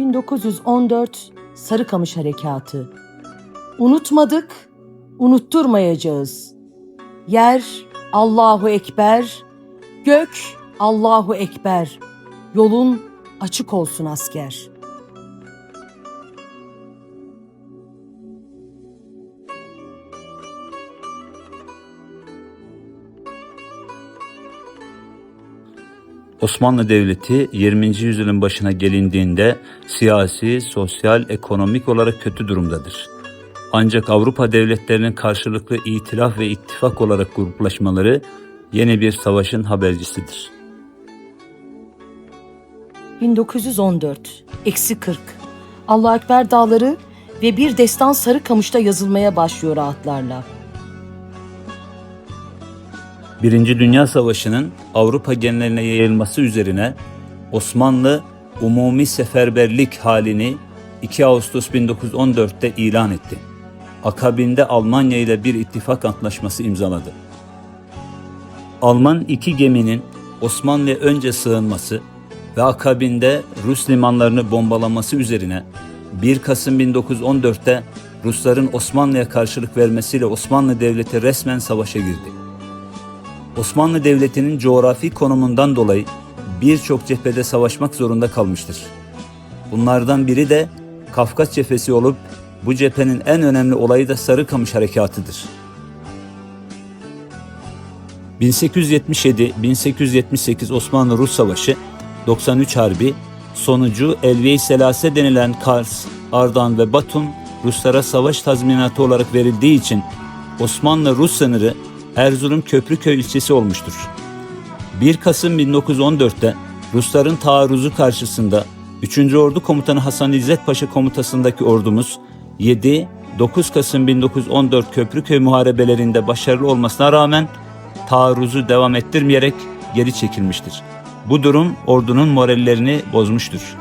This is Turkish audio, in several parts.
1914 Sarıkamış Harekatı. Unutmadık, unutturmayacağız. Yer Allahu Ekber, gök Allahu Ekber. Yolun açık olsun asker. Osmanlı Devleti 20. yüzyılın başına gelindiğinde siyasi, sosyal, ekonomik olarak kötü durumdadır. Ancak Avrupa devletlerinin karşılıklı itilaf ve ittifak olarak gruplaşmaları yeni bir savaşın habercisidir. 1914 Eksi 40 Allah Ekber dağları ve bir destan Sarıkamış'ta yazılmaya başlıyor rahatlarla. Birinci Dünya Savaşı'nın Avrupa geneline yayılması üzerine Osmanlı umumi seferberlik halini 2 Ağustos 1914'te ilan etti. Akabinde Almanya ile bir ittifak antlaşması imzaladı. Alman iki geminin Osmanlı'ya önce sığınması ve akabinde Rus limanlarını bombalaması üzerine 1 Kasım 1914'te Rusların Osmanlı'ya karşılık vermesiyle Osmanlı Devleti resmen savaşa girdi. Osmanlı Devleti'nin coğrafi konumundan dolayı birçok cephede savaşmak zorunda kalmıştır. Bunlardan biri de Kafkas cephesi olup bu cephenin en önemli olayı da Sarıkamış Harekatı'dır. 1877-1878 Osmanlı-Rus Savaşı 93 Harbi sonucu Elviye-i Selase denilen Kars, Ardahan ve Batum Ruslara savaş tazminatı olarak verildiği için Osmanlı-Rus sınırı Erzurum Köprüköy ilçesi olmuştur. 1 Kasım 1914'te Rusların taarruzu karşısında 3. Ordu Komutanı Hasan İzzet Paşa komutasındaki ordumuz 7 9 Kasım 1914 Köprüköy muharebelerinde başarılı olmasına rağmen taarruzu devam ettirmeyerek geri çekilmiştir. Bu durum ordunun morallerini bozmuştur.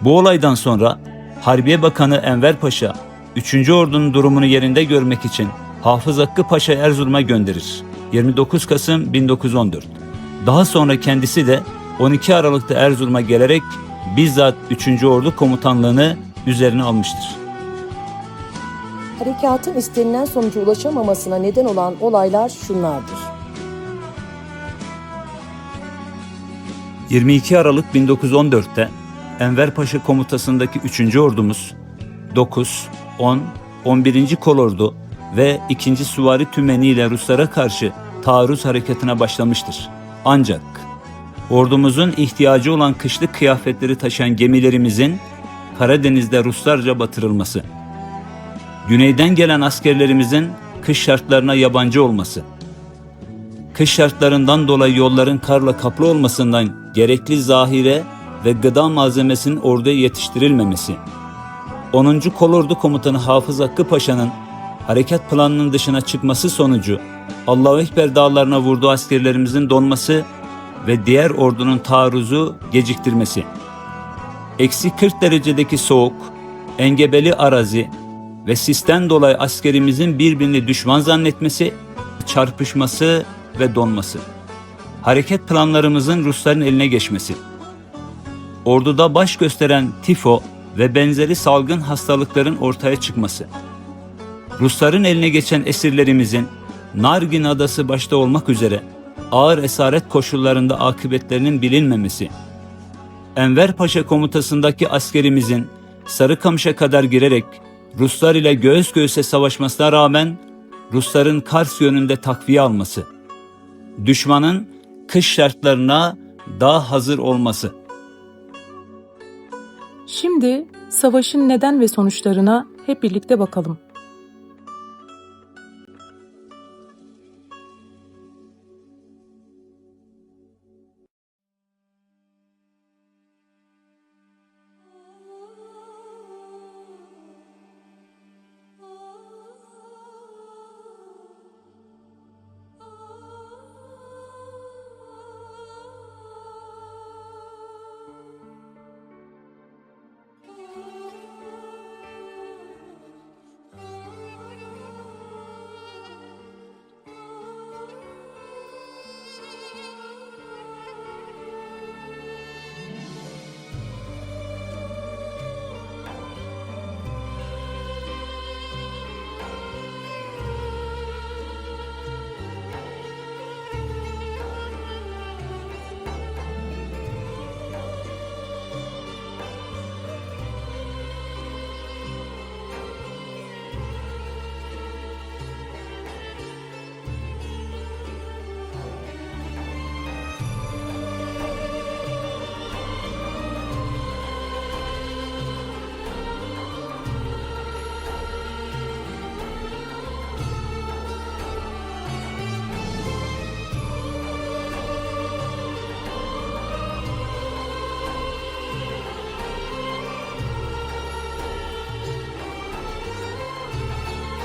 Bu olaydan sonra Harbiye Bakanı Enver Paşa 3. Ordu'nun durumunu yerinde görmek için Hafız Hakkı Paşa Erzurum'a gönderir. 29 Kasım 1914. Daha sonra kendisi de 12 Aralık'ta Erzurum'a gelerek bizzat 3. Ordu komutanlığını üzerine almıştır. Harekatın istenilen sonuca ulaşamamasına neden olan olaylar şunlardır. 22 Aralık 1914'te Enver Paşa komutasındaki 3. ordumuz 9, 10, 11. Kolordu ve 2. Süvari Tümeni ile Ruslara karşı taarruz harekatına başlamıştır. Ancak ordumuzun ihtiyacı olan kışlık kıyafetleri taşıyan gemilerimizin Karadeniz'de Ruslarca batırılması, güneyden gelen askerlerimizin kış şartlarına yabancı olması, kış şartlarından dolayı yolların karla kaplı olmasından gerekli zahire ve gıda malzemesinin orduya yetiştirilmemesi, 10. Kolordu Komutanı Hafız Hakkı Paşa'nın harekat planının dışına çıkması sonucu Allahu Ekber dağlarına vurduğu askerlerimizin donması ve diğer ordunun taarruzu geciktirmesi. Eksi 40 derecedeki soğuk, engebeli arazi ve sisten dolayı askerimizin birbirini düşman zannetmesi, çarpışması ve donması. Hareket planlarımızın Rusların eline geçmesi. Orduda baş gösteren tifo ve benzeri salgın hastalıkların ortaya çıkması. Rusların eline geçen esirlerimizin Nargin Adası başta olmak üzere ağır esaret koşullarında akıbetlerinin bilinmemesi, Enver Paşa komutasındaki askerimizin Sarıkamış'a kadar girerek Ruslar ile göğüs göğüse savaşmasına rağmen Rusların Kars yönünde takviye alması, düşmanın kış şartlarına daha hazır olması. Şimdi savaşın neden ve sonuçlarına hep birlikte bakalım.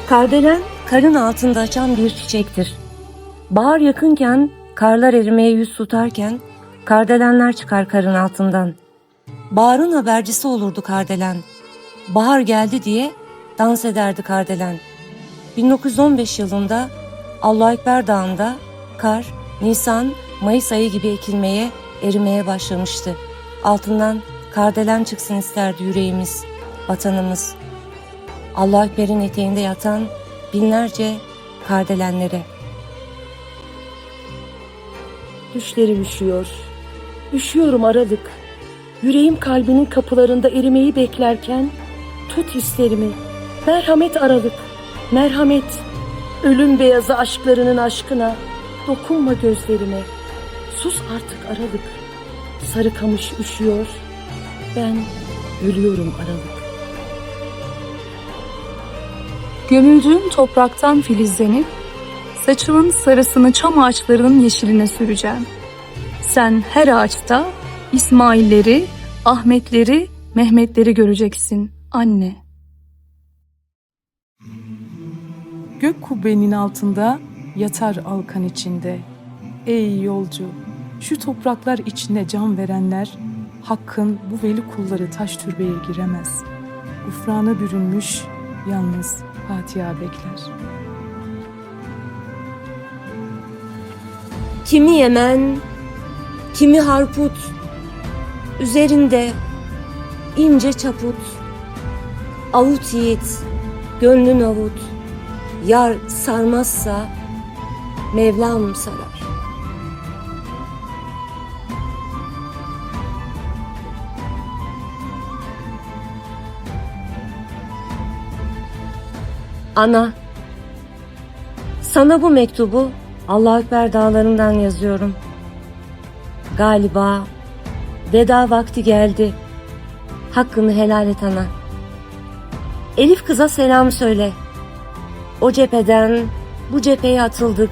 Kardelen karın altında açan bir çiçektir. Bahar yakınken karlar erimeye yüz tutarken kardelenler çıkar karın altından. Baharın habercisi olurdu kardelen. Bahar geldi diye dans ederdi kardelen. 1915 yılında Allah Ekber Dağı'nda kar Nisan, Mayıs ayı gibi ekilmeye, erimeye başlamıştı. Altından kardelen çıksın isterdi yüreğimiz, vatanımız. Allah Ekber'in eteğinde yatan binlerce kardelenlere. Düşlerim üşüyor. Üşüyorum aralık. Yüreğim kalbinin kapılarında erimeyi beklerken tut hislerimi. Merhamet aralık. Merhamet. Ölüm beyazı aşklarının aşkına. Dokunma gözlerime. Sus artık aralık. Sarı kamış üşüyor. Ben ölüyorum aralık. Gömüldüğüm topraktan filizlenip, saçımın sarısını çam ağaçlarının yeşiline süreceğim. Sen her ağaçta İsmailleri, Ahmetleri, Mehmetleri göreceksin anne. Gök kubbenin altında yatar alkan içinde. Ey yolcu, şu topraklar içine can verenler, Hakkın bu veli kulları taş türbeye giremez. Gufrana bürünmüş, yalnız Fatiha bekler. Kimi Yemen, kimi Harput, üzerinde ince çaput. Avut yiğit, gönlün avut, yar sarmazsa Mevlam sarar. Ana, sana bu mektubu Allah Ekber dağlarından yazıyorum. Galiba veda vakti geldi. Hakkını helal et ana. Elif kıza selam söyle. O cepheden bu cepheye atıldık.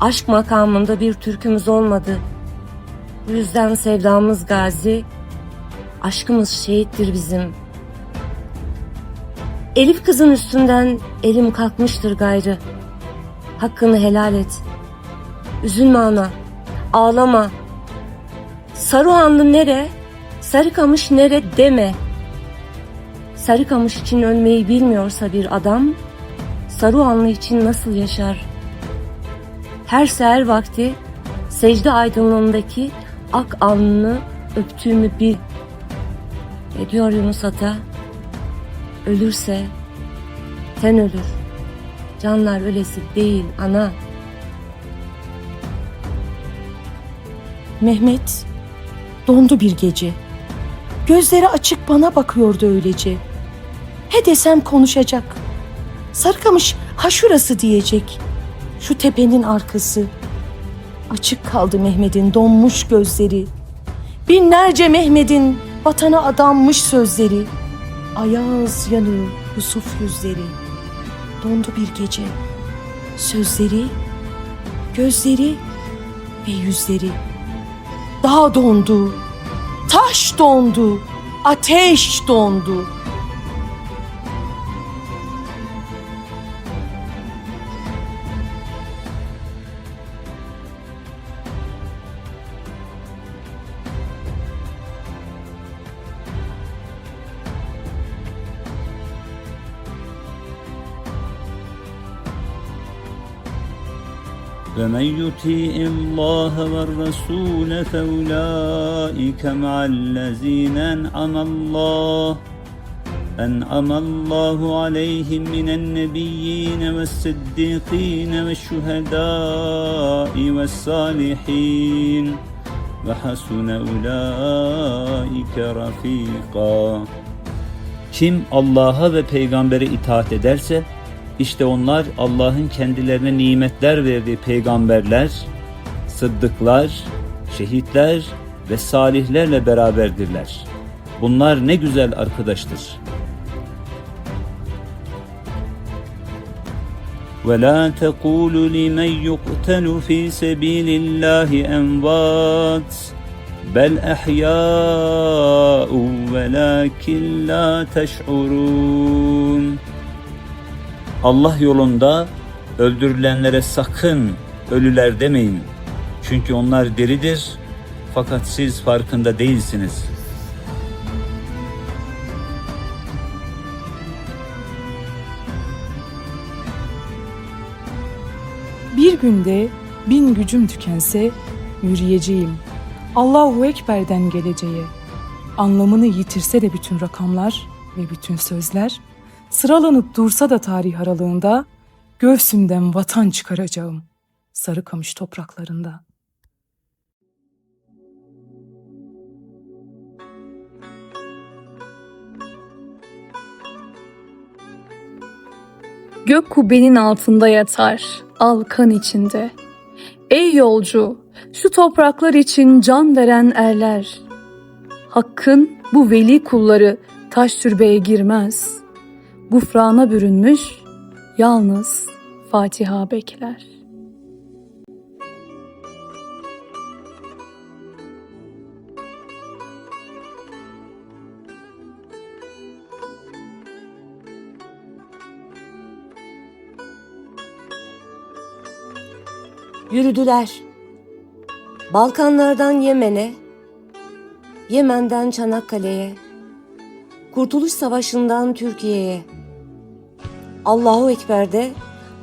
Aşk makamında bir türkümüz olmadı. Bu yüzden sevdamız gazi, aşkımız şehittir bizim. Elif kızın üstünden elim kalkmıştır gayrı. Hakkını helal et. Üzülme ana, ağlama. Saruhanlı nere, Sarıkamış nere deme. Sarıkamış için ölmeyi bilmiyorsa bir adam, Saruhanlı için nasıl yaşar? Her seher vakti secde aydınlığındaki ak alnını öptüğümü bil. Ne Yunus Ata? Ölürse ten ölür. Canlar ölesi değil ana. Mehmet dondu bir gece. Gözleri açık bana bakıyordu öylece. He desem konuşacak. Sarıkamış ha şurası diyecek. Şu tepenin arkası. Açık kaldı Mehmet'in donmuş gözleri. Binlerce Mehmet'in vatana adanmış sözleri. Ayaz yanı Yusuf yüzleri. Dondu bir gece. Sözleri, gözleri ve yüzleri. Dağ dondu, taş dondu, ateş dondu. ومن يطيع الله والرسول فأولئك مع الذين أنعم الله أنعم الله عليهم من النبيين والصديقين والشهداء والصالحين وحسن أولئك رفيقا Kim Allah'a ve peygambere itaat ederse işte onlar Allah'ın kendilerine nimetler verdiği peygamberler, sıddıklar, şehitler ve salihlerle beraberdirler. Bunlar ne güzel arkadaştır. ولا تقولوا لمن يقتل في سبيل الله أموات بل أحياء ولكن لا تشعرون Allah yolunda öldürülenlere sakın ölüler demeyin. Çünkü onlar diridir fakat siz farkında değilsiniz. Bir günde bin gücüm tükense yürüyeceğim. Allahu Ekber'den geleceğe. Anlamını yitirse de bütün rakamlar ve bütün sözler, sıralanıp dursa da tarih aralığında, göğsümden vatan çıkaracağım. Sarıkamış topraklarında. Gök kubbenin altında yatar, alkan içinde. Ey yolcu, şu topraklar için can veren erler. Hakkın bu veli kulları taş türbeye girmez. Gufrana bürünmüş, yalnız Fatiha bekler. Yürüdüler. Balkanlardan Yemen'e, Yemen'den Çanakkale'ye, Kurtuluş Savaşı'ndan Türkiye'ye. Allahu Ekber'de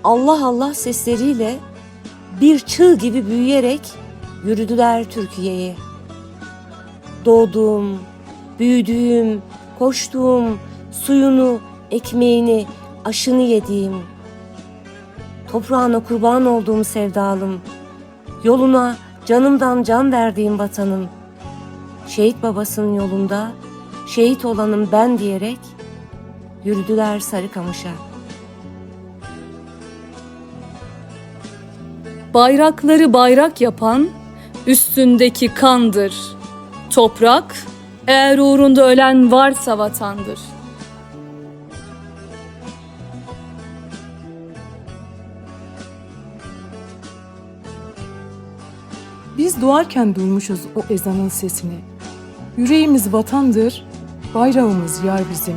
Allah Allah sesleriyle bir çığ gibi büyüyerek yürüdüler Türkiye'ye. Doğduğum, büyüdüğüm, koştuğum, suyunu, ekmeğini, aşını yediğim, toprağına kurban olduğum sevdalım, yoluna canımdan can verdiğim vatanım, şehit babasının yolunda şehit olanım ben diyerek yürüdüler Sarıkamış'a. Bayrakları bayrak yapan üstündeki kandır. Toprak eğer uğrunda ölen varsa vatandır. Biz doğarken duymuşuz o ezanın sesini. Yüreğimiz vatandır, bayrağımız yar bizim.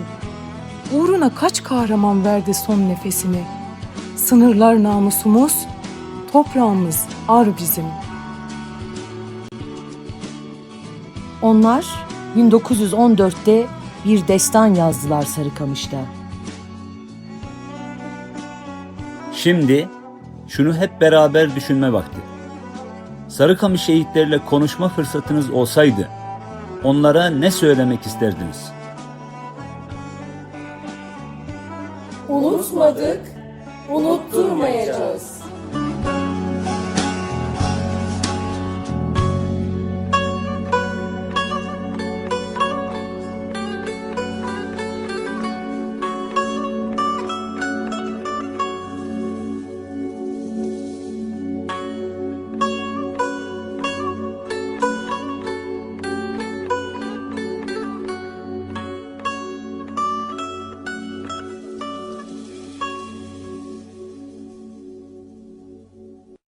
Uğruna kaç kahraman verdi son nefesini. Sınırlar namusumuz, toprağımız ar bizim. Onlar 1914'te bir destan yazdılar Sarıkamış'ta. Şimdi şunu hep beraber düşünme vakti. Sarıkamış şehitleriyle konuşma fırsatınız olsaydı onlara ne söylemek isterdiniz? Unutmadık, unutturmayacağız.